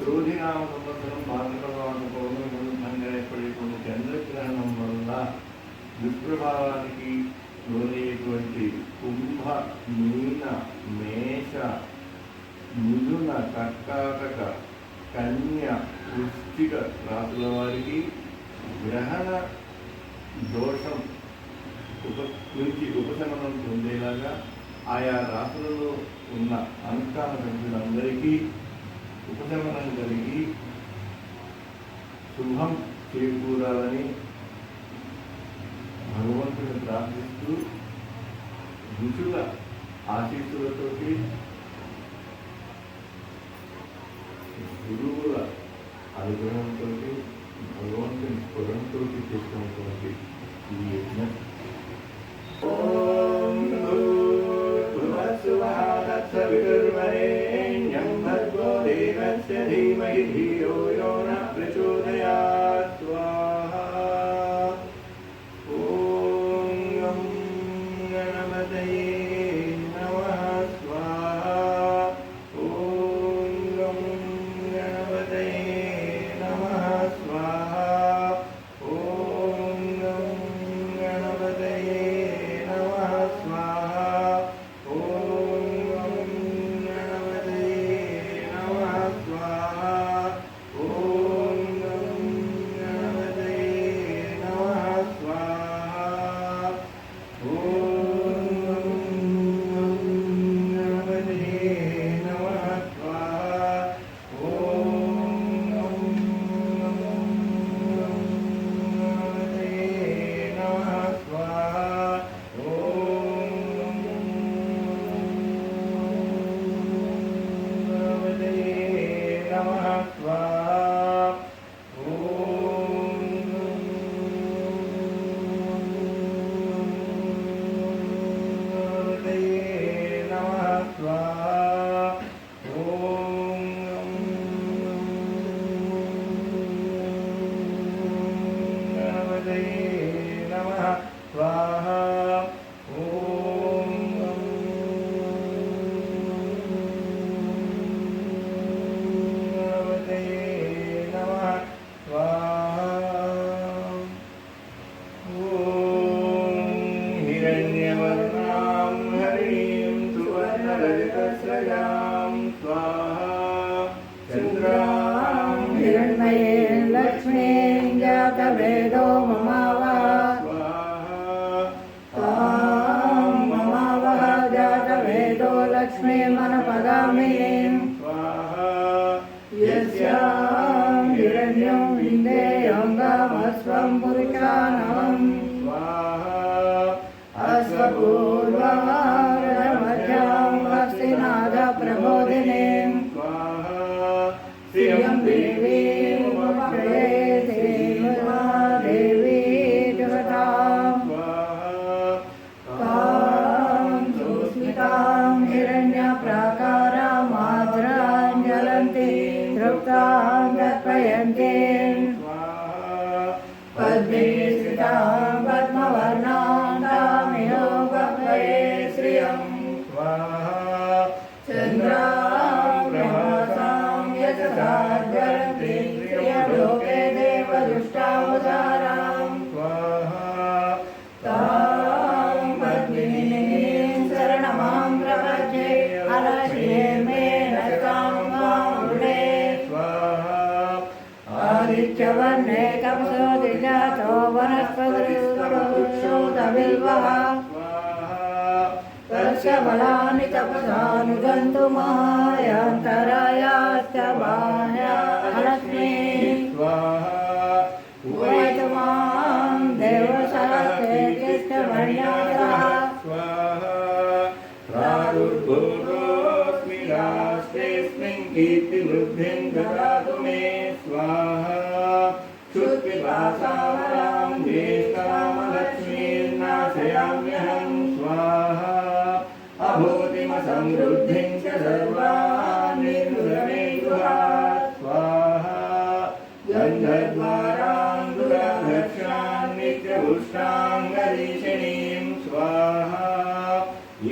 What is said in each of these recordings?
క్రోధినామ సంవత్సరం భాద్రపదాన్ని పౌర్ణమి ఏర్పడేటువంటి చంద్రగ్రహణం వల్ల దుష్ప్రభావానికి లోనయ్యేటువంటి కుంభ మీన మేష మిథున కర్కాటక కన్య వృష్టిక రాసుల వారికి గ్రహణ దోషం ఉప నుంచి ఉపశమనం పొందేలాగా ఆయా రాసులలో ఉన్న అనుష్ఠాన సభ్యులందరికీ సంచలనం కలిగి శుభం చేకూరాలని భగవంతుని ప్రార్థిస్తూ ఋషుల ఆశీస్సులతోటి గురువుల అనుగ్రహంతో భగవంతుని స్ఫురణతో చేసినటువంటి ఈ యజ్ఞం. लक्ष्मीं जातवेदो ममावः स्वाहा तां ममावः जातवेदो लक्ष्मीमनपगामिनीं स्वाहा यस्यां हिरण्यं विन्देयङ्गमस्वं पुरुषानहम् पद्मे दिजातो वनस्पतिरुषोदविल्वः तस्य बलानि तपसानुदन्तु महायान्तरायाश्च बाह्या अलक्ष्मी उवैतु मां देवसहस्रे कृष्णवर्ण्यासः प्रादुर्भूतोऽस्मि राष्ट्रेऽस्मिन् कीर्तिवृ समृद्धिं अभूतिमसमृद्धिं च सर्वान् निर्मुदमे गृहात् स्वाहा गन्धद्वारान् दुराध्यक्षान् नित्यपुष्टाङ्गरीषिणीं स्वाहा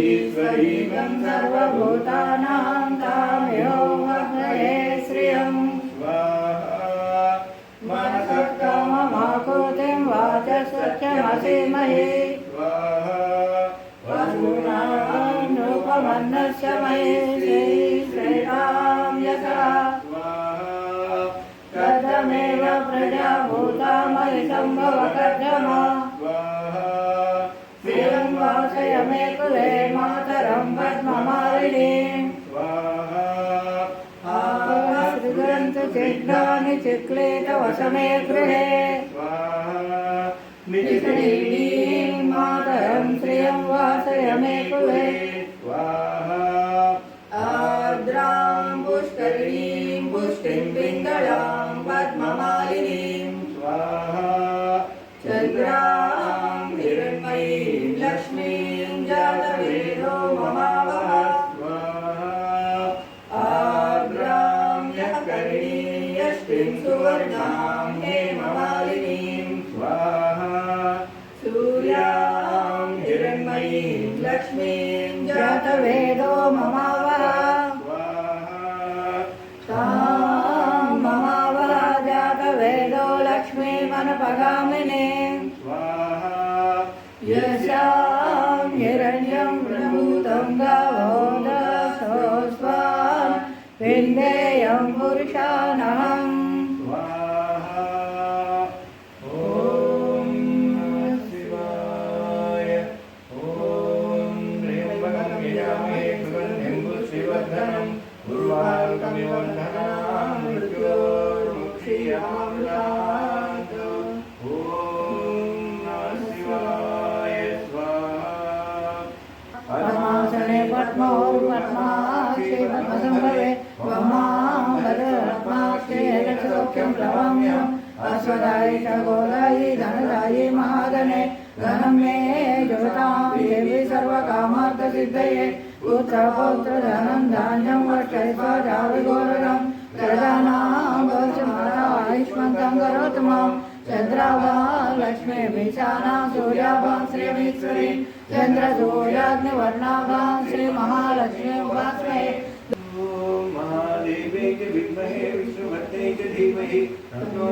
ईश्वरीं सर्वभूतानां तामयो वह्नये श्रियम् स्वाहा मनसः काममाकुतिं वाचस्वच्चमसीमहि स्वाहा रूपमन्नस्य मयि श्रीश्रेणां यथा स्वाहा कथमेव प्रजाभूता मयि सम्भवकर्जमा स्वाहा श्रियं वासय मे कुले मातरं पद्ममालिनीम् स्वाहा आसृजन्तु चिह्नानि चिक्लेतवसमे गृहे स्वाहा निजनीडीं लक्ष्मीं जातवेदो ममावः स्वाहा तां ममावः जातवेदो लक्ष्मीमनपगामिनीं स्वाहा यस्यां పద్మో పద్మాక్షే పద్మసంభవే మమా వద పద్మాక్షే రక్షోక్యం ప్రవామ్యం అశ్వదాయి ఖగోదాయి ధనదాయి మహాధనే ధనం మే జగతాం దేవి సర్వకామార్థ సిద్ధయే పుత్ర పౌత్ర ధనం ఆయుష్మంతం కరోతు మాం चन्द्राभा लक्ष्मी विशाना सूर्याभां श्रीमीश्वरी चन्द्रसूर्याग्निवर्णाभां सूर्याग्निवर्णा उपास्महे महालक्ष्मी महादेवे च विद्महे विष्णुभद्रे च धीमहि तन्नो